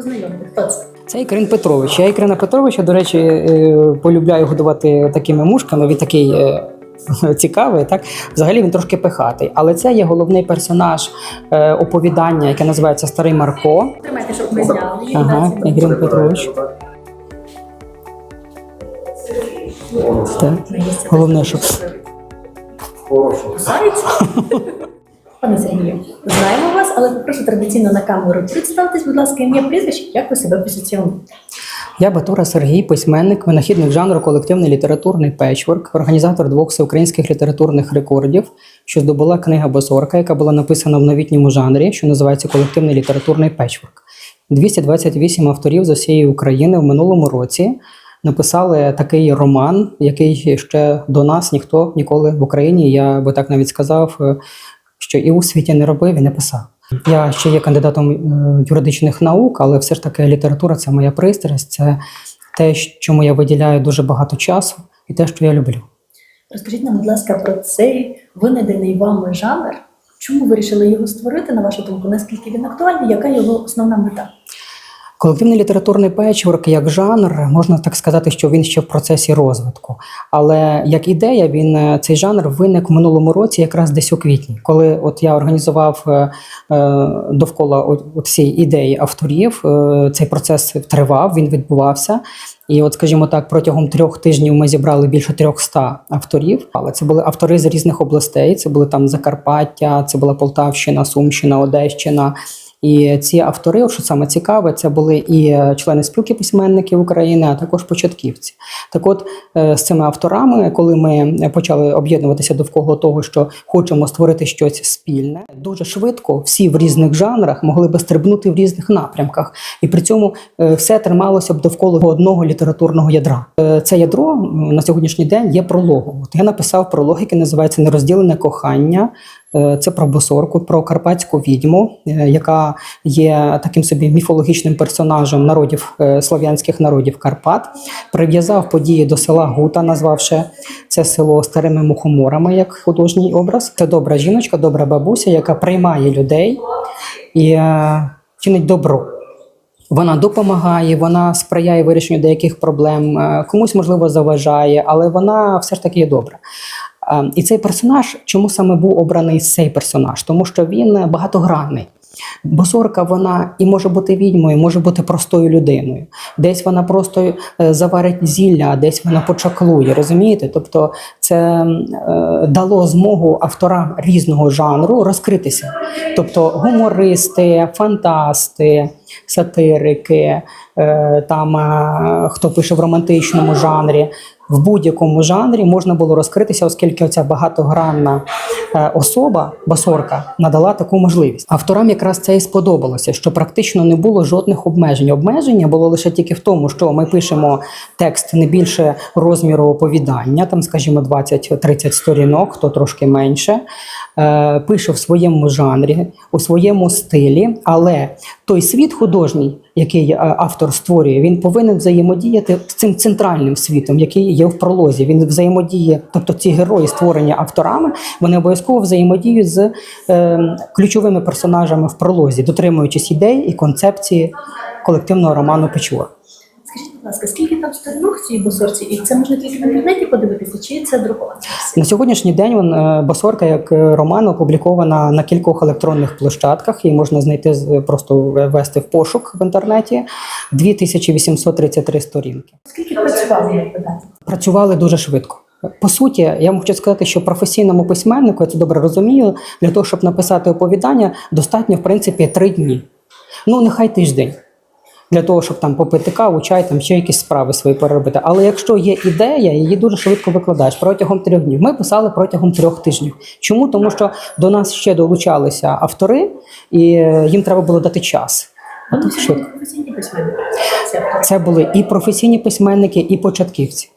познайомити. Хто це? Це Ікрин Петрович. Я Ікрина Петровича, до речі, е, полюбляю годувати такими мушками. Він такий е, цікавий. Так, взагалі він трошки пихатий. Але це є головний персонаж е, оповідання, яке називається Старий Марко. Тримайте, щоб ви зняли. Ага, Ігрин Петрович. Так. Головне, щоб Кусається? Пане Сергію, знаємо вас, але попрошу традиційно на камеру. Представтесь, будь ласка, ім'я прізвище, як ви себе позиціонуєте? Я Батура Сергій, письменник, винахідник жанру колективний літературний печворк, організатор двох всеукраїнських літературних рекордів, що здобула книга Босорка, яка була написана в новітньому жанрі, що називається колективний літературний печворк. 228 авторів з усієї України в минулому році написали такий роман, який ще до нас ніхто ніколи в Україні, я би так навіть сказав, що і у світі не робив і не писав. Я ще є кандидатом е, юридичних наук, але все ж таки література це моя пристрасть, це те, чому я виділяю дуже багато часу, і те, що я люблю. Розкажіть нам, будь ласка, про цей винайдений вами жанр. Чому ви вирішили його створити, на вашу думку? Наскільки він актуальний? Яка його основна мета? Колективний літературний печворк як жанр, можна так сказати, що він ще в процесі розвитку. Але як ідея, він е, цей жанр виник в минулому році, якраз десь у квітні, коли от я організував е, е, довкола цієї ідеї авторів. Цей процес тривав, він відбувався. І, от, скажімо так, протягом трьох тижнів ми зібрали більше 300 авторів. Але це були автори з різних областей. Це були там Закарпаття, це була Полтавщина, Сумщина, Одещина. І ці автори, що саме цікаве, це були і е, члени спілки письменників України, а також початківці. Так, от е, з цими авторами, коли ми почали об'єднуватися довкола того, що хочемо створити щось спільне, дуже швидко всі в різних жанрах могли би стрибнути в різних напрямках, і при цьому е, все трималося б довкола одного літературного ядра. Це ядро на сьогоднішній день є прологом. От я написав пролог, який називається Нерозділене кохання. Е, Це про босорку, про карпатську відьму, е, яка є таким собі міфологічним персонажем народів е, слов'янських народів Карпат. Прив'язав події до села Гута, назвавши це село старими мухоморами як художній образ. Це добра жіночка, добра бабуся, яка приймає людей і чинить добро. Вона допомагає, вона сприяє вирішенню деяких проблем, комусь можливо заважає, але вона все ж таки є добра. І цей персонаж, чому саме був обраний цей персонаж? Тому що він багатогранний. Босорка вона і може бути відьмою, може бути простою людиною. Десь вона просто е, заварить зілля, а десь вона почаклує. Розумієте? Тобто це е, дало змогу авторам різного жанру розкритися. Тобто гумористи, фантасти, сатирики, е, там хто пише в романтичному жанрі. В будь-якому жанрі можна було розкритися, оскільки оця багатогранна е, особа, басорка, надала таку можливість. Авторам якраз це і сподобалося, що практично не було жодних обмежень. Обмеження було лише тільки в тому, що ми пишемо текст не більше розміру оповідання, там, скажімо, 20-30 сторінок, хто трошки менше. Е, Пише в своєму жанрі, у своєму стилі, але той світ художній, який е, автор створює, він повинен взаємодіяти з цим центральним світом, який є в пролозі. Він взаємодіє, тобто ці герої, створені авторами, вони обов'язково взаємодіють з е, ключовими персонажами в пролозі, дотримуючись ідей і концепції колективного роману Печор. Будь ласка, скільки там сторінок цій босорці? І це можна тільки в інтернеті подивитися, чи це друкована? На сьогоднішній день він, е, Босорка як е, роман опублікована на кількох електронних площадках. Її можна знайти з- просто ввести в пошук в інтернеті. 2833 сторінки. Скільки працювали? Працювали дуже швидко. По суті, я вам хочу сказати, що професійному письменнику, я це добре розумію, для того, щоб написати оповідання, достатньо, в принципі, три дні. Ну, нехай тиждень. Для того, щоб там попити каву, чай, там ще якісь справи свої переробити. Але якщо є ідея, її дуже швидко викладаєш протягом трьох днів. Ми писали протягом трьох тижнів. Чому? Тому що до нас ще долучалися автори, і е, їм треба було дати час. Швидко. професійні письменники. Це були і професійні письменники, і початківці.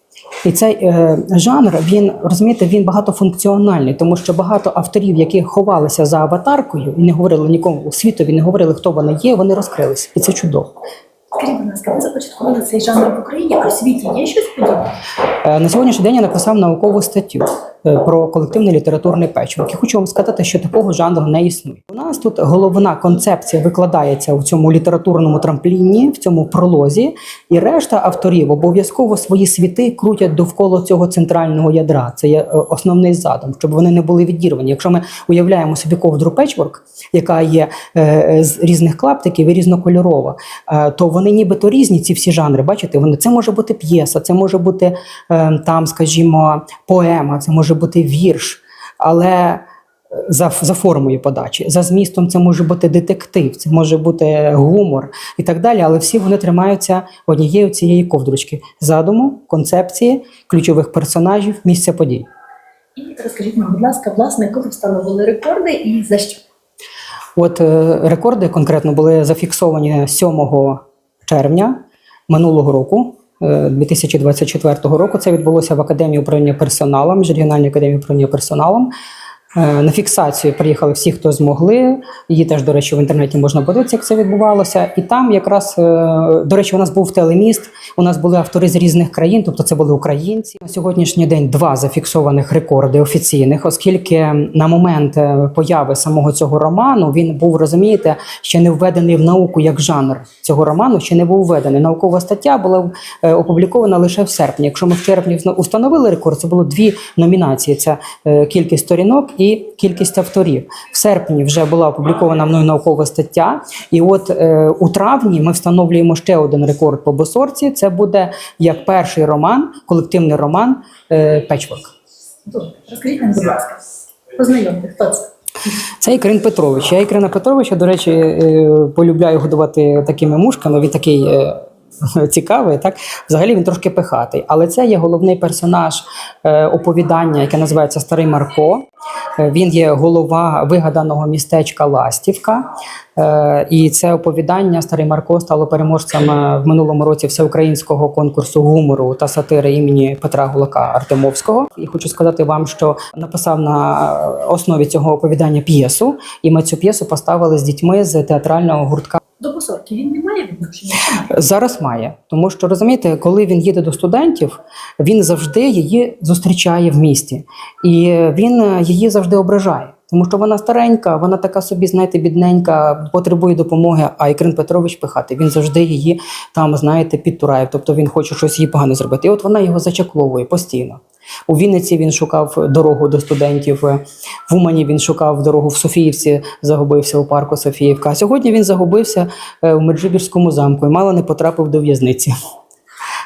І цей е, жанр, він розумієте, він багатофункціональний, тому що багато авторів, які ховалися за аватаркою і не говорили нікому у світові, не говорили, хто вони є, вони розкрилися. І це чудово. Скажіть, будь ласка, ви започаткували цей жанр в Україні, а в світі є щось подібне? Е, На сьогоднішній день я написав наукову статтю е, про колективний літературний печворк. І хочу вам сказати, що такого жанру не існує. У нас тут головна концепція викладається в цьому літературному трампліні, в цьому пролозі, і решта авторів обов'язково свої світи крутять довкола цього центрального ядра. Це є е, основний задум, щоб вони не були відірвані. Якщо ми уявляємо собі ковдру печворк, яка є з різних клаптиків і різнокольорова, то вони нібито різні, ці всі жанри. Бачите, вони це може бути п'єса, це може бути е, там, скажімо, поема, це може бути вірш, але е, за, за формою подачі, за змістом це може бути детектив, це може бути гумор і так далі. Але всі вони тримаються однієї цієї ковдручки задуму, концепції, ключових персонажів, місця подій. І розкажіть нам, будь ласка, власне, коли встановили рекорди і за що? От е, рекорди конкретно були зафіксовані 7 червня минулого року. е, 2024 року це відбулося в Академії управління персоналом, міжрегіональній академії управління персоналом. Е, На фіксацію приїхали всі, хто змогли. Її теж, до речі, в інтернеті можна подивитися, як це відбувалося. І там якраз, е, до речі, у нас був телеміст, у нас були автори з різних країн, тобто це були українці. На сьогоднішній день два зафіксованих рекорди офіційних, оскільки на момент е, появи самого цього роману він був, розумієте, ще не введений в науку як жанр цього роману, ще не був введений. Наукова стаття була опублікована лише в серпні. Якщо ми в червні установили рекорд, це було дві номінації: це кількість сторінок і кількість авторів. В серпні вже була опублікована мною наукова стаття, і от е, у травні ми встановлюємо ще один рекорд по босорці. Це буде як перший роман, колективний роман е, Печворк. Розкажіть нам, будь ласка, познайомте, хто це? Це Ікрин Петрович. Я Ікрина Петровича, до речі, е, полюбляю годувати такими мушками. Він такий е, цікавий. Так, взагалі він трошки пихатий. Але це є головний персонаж е, оповідання, яке називається Старий Марко. Е, Він є голова вигаданого містечка Ластівка. Е, І це оповідання Старий Марко стало переможцем в минулому році всеукраїнського конкурсу гумору та сатири імені Петра Гулака Артемовського. І хочу сказати вам, що написав на основі цього оповідання п'єсу, і ми цю п'єсу поставили з дітьми з театрального гуртка. До босорки він не має відношення. Зараз має, тому що розумієте, коли він їде до студентів, він завжди її зустрічає в місті, і він її завжди ображає. Тому що вона старенька, вона така собі, знаєте, бідненька, потребує допомоги. А Ікрин Петрович пихати. Він завжди її там, знаєте, підтурає. Тобто він хоче щось їй погано зробити. І от вона його зачакловує постійно. У Вінниці він шукав дорогу до студентів. е, В Умані він шукав дорогу в Софіївці, загубився у парку Софіївка. А сьогодні він загубився е, у Меджибірському замку і мало не потрапив до в'язниці.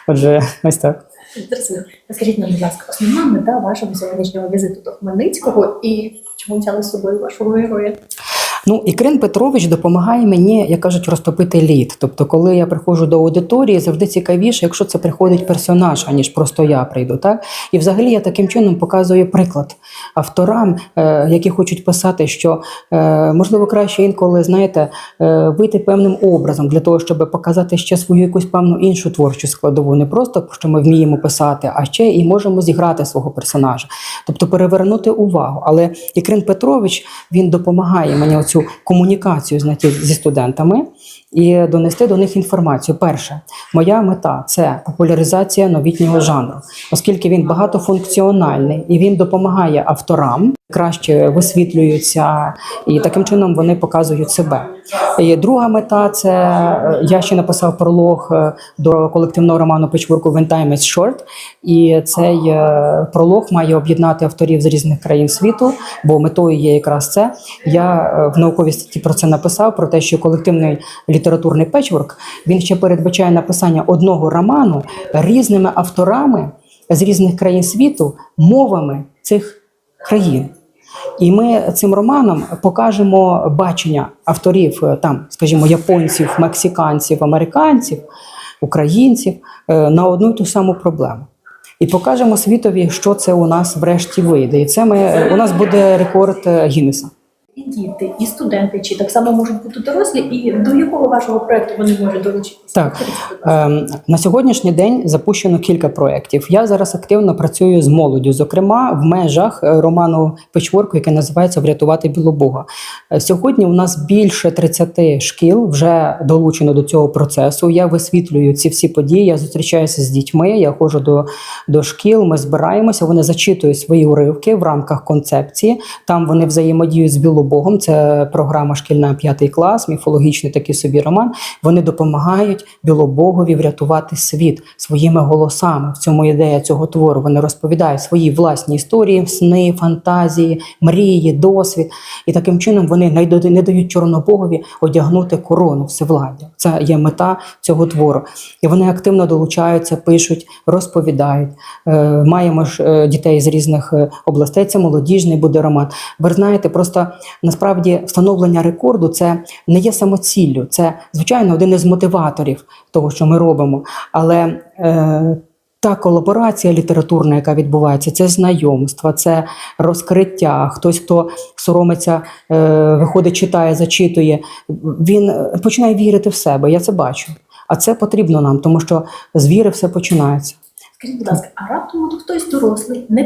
Отже, ось так. Зрозуміло. Розкажіть нам, будь ласка, основна мета вашого сьогоднішнього візиту до Хмельницького і чому взяли з собою вашого героя? Ну, Ікрин Петрович допомагає мені, як кажуть, розтопити лід. Тобто, коли я приходжу до аудиторії, завжди цікавіше, якщо це приходить персонаж, аніж просто я прийду. Так? І взагалі я таким чином показую приклад авторам, е, які хочуть писати, що е, можливо краще інколи, знаєте, е, вийти певним образом для того, щоб показати ще свою якусь певну іншу творчу складову. Не просто що ми вміємо писати, а ще і можемо зіграти свого персонажа, тобто перевернути увагу. Але Ікрин Петрович він допомагає мені оцю комунікацію знайти зі студентами і донести до них інформацію. Перше, моя мета це популяризація новітнього жанру, оскільки він багатофункціональний і він допомагає авторам краще висвітлюються, і таким чином вони показують себе. І друга мета це е, я ще написав пролог е, до колективного роману Печворку «When time is short», і цей е, пролог має об'єднати авторів з різних країн світу, бо метою є якраз це. Я в науковій статті про це написав, про те, що колективний літературний печворк він ще передбачає написання одного роману різними авторами з різних країн світу, мовами цих країн. І ми цим романом покажемо бачення авторів е, там, скажімо, японців, мексиканців, американців, українців е, на одну і ту саму проблему. І покажемо світові, що це у нас врешті вийде. І це ми у нас буде рекорд е, Гіннеса. І діти, і студенти, чи так само можуть бути дорослі, і до якого вашого проекту вони можуть долучитися? Так. Ем, На сьогоднішній день запущено кілька проєктів. Я зараз активно працюю з молоддю, зокрема в межах е, роману Печворку, який називається Врятувати Білобога. Е, Сьогодні у нас більше 30 шкіл вже долучено до цього процесу. Я висвітлюю ці всі події. Я зустрічаюся з дітьми. Я ходжу до, до шкіл. Ми збираємося. Вони зачитують свої уривки в рамках концепції. Там вони взаємодіють з Білобогом. Це програма шкільна п'ятий клас, міфологічний такий собі роман. Вони допомагають Білобогові врятувати світ своїми голосами. В цьому ідея цього твору. Вони розповідають свої власні історії, сни, фантазії, мрії, досвід. І таким чином вони не дають- Чорнобогові одягнути корону всевладдя. Це є мета цього твору. І вони активно долучаються, пишуть, розповідають. Е, Маємо ж е, дітей з різних е, областей. Це молодіжний буде роман. Ви знаєте, просто насправді встановлення рекорду це не є самоціллю. Це звичайно один із мотиваторів того, що ми робимо. Але е, та колаборація літературна, яка відбувається, це знайомства, це розкриття. Хтось, хто соромиться, е, виходить, читає, зачитує, він починає вірити в себе. Я це бачу. А це потрібно нам, тому що з віри все починається. Скажіть, будь ласка, а раптом от хтось дорослий, не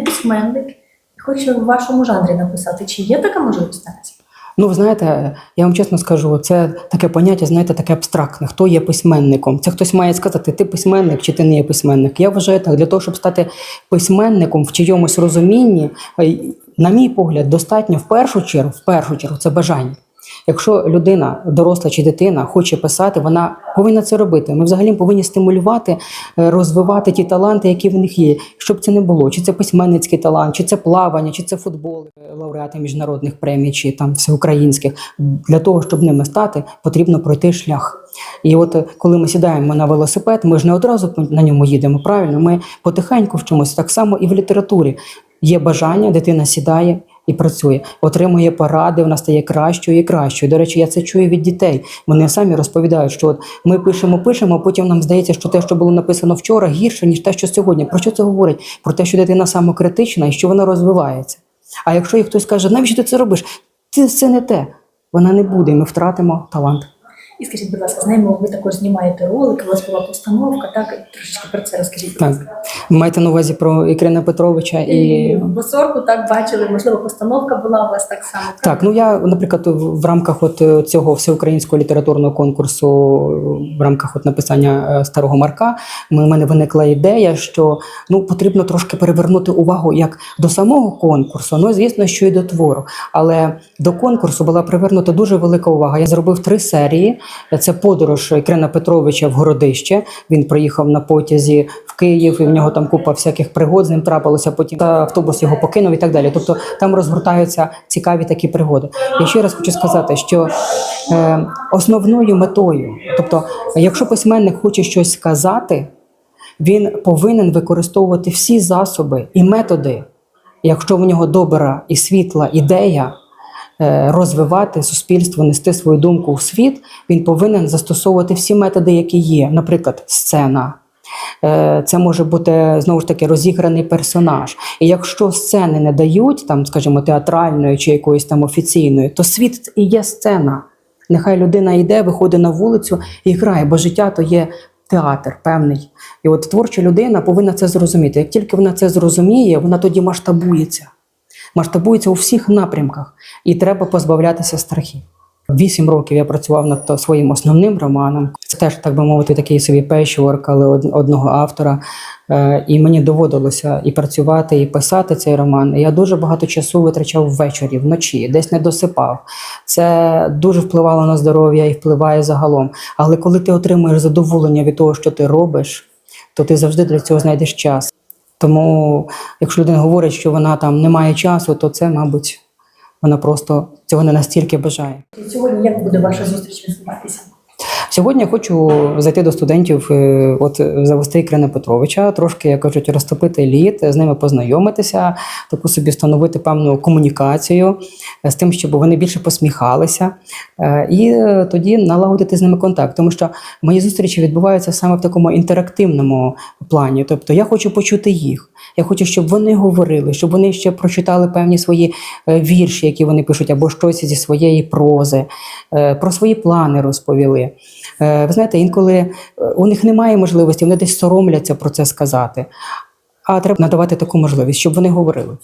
хоче в вашому жанрі написати? Чи є така можливість зараз? Ну, ви знаєте, я вам чесно скажу, це таке поняття, знаєте, таке абстрактне. Хто є письменником? Це хтось має сказати, ти письменник чи ти не є письменник. Я вважаю так, для того, щоб стати письменником в чийомусь розумінні, е, на мій погляд, достатньо в першу чергу, в першу чергу, це бажання. Якщо людина, доросла чи дитина, хоче писати, вона повинна це робити. Ми взагалі повинні стимулювати, е, розвивати ті таланти, які в них є, щоб це не було. Чи це письменницький талант, чи це плавання, чи це футбол, е, лауреати міжнародних премій, чи там всеукраїнських. Для того, щоб ними стати, потрібно пройти шлях. І от е, коли ми сідаємо на велосипед, ми ж не одразу на ньому їдемо. Правильно, ми потихеньку вчимося. Так само і в літературі. Є бажання, дитина сідає і працює, отримує поради, вона стає кращою і кращою. До речі, я це чую від дітей. Вони самі розповідають, що от ми пишемо, пишемо, а потім нам здається, що те, що було написано вчора, гірше ніж те, що сьогодні. Про що це говорить? Про те, що дитина самокритична і що вона розвивається. А якщо їй хтось каже, навіщо ти це робиш? Це, це не те. Вона не буде, і ми втратимо талант. І скажіть, будь ласка, знаємо, ви також знімаєте ролик, у вас була постановка, так? Трошечки про це розкажіть. будь Так. ласка. Маєте на увазі про Ікрина Петровича і. І Босорку так бачили, можливо, постановка була у вас так само. Так, ну я, наприклад, в в рамках от е, цього всеукраїнського літературного конкурсу, в рамках от написання е, старого Марка, у мене виникла ідея, що ну потрібно трошки перевернути увагу як до самого конкурсу, ну звісно, що і до твору. Але до конкурсу була привернута дуже велика увага. Я зробив три серії. Це подорож Ікрена Петровича в Городище. Він приїхав на потязі в Київ, і в нього там купа всяких пригод з ним трапилося. Потім та автобус його покинув і так далі. Тобто там розгортаються цікаві такі пригоди. Я ще раз хочу сказати, що е, основною метою, тобто, якщо письменник хоче щось сказати, він повинен використовувати всі засоби і методи, якщо в нього добра і світла ідея. Е, Розвивати суспільство, нести свою думку в світ, він повинен застосовувати всі методи, які є. Наприклад, сцена, Е, Це може бути знову ж таки розіграний персонаж. І якщо сцени не дають, там, скажімо, театральної чи якоїсь там офіційної, то світ і є сцена. Нехай людина йде, виходить на вулицю і грає, бо життя то є театр певний. І от творча людина повинна це зрозуміти. Як тільки вона це зрозуміє, вона тоді масштабується. Масштабується у всіх напрямках, і треба позбавлятися страхів. Вісім років я працював над своїм основним романом. Це теж, так би мовити, такий собі печворк, але одного автора. Е, І мені доводилося і працювати, і писати цей роман. Я дуже багато часу витрачав ввечері, вночі, десь не досипав. Це дуже впливало на здоров'я і впливає загалом. Але коли ти отримуєш задоволення від того, що ти робиш, то ти завжди для цього знайдеш час. Тому, якщо людина говорить, що вона там не має часу, то це, мабуть, вона просто цього не настільки бажає. Сьогодні як буде ваша зустріч відбуватися? Сьогодні хочу зайти до студентів, е, от завести Ікрина Петровича, трошки, як кажуть, розтопити лід, з ними познайомитися, таку собі встановити певну комунікацію е, з тим, щоб вони більше посміхалися, е, і тоді налагодити з ними контакт. Тому що мої зустрічі відбуваються саме в такому інтерактивному плані. Тобто я хочу почути їх. Я хочу, щоб вони говорили, щоб вони ще прочитали певні свої вірші, які вони пишуть, або щось зі своєї прози, про свої плани розповіли. Е, Ви знаєте, інколи е, у них немає можливості, вони десь соромляться про це сказати. А треба надавати таку можливість, щоб вони говорили.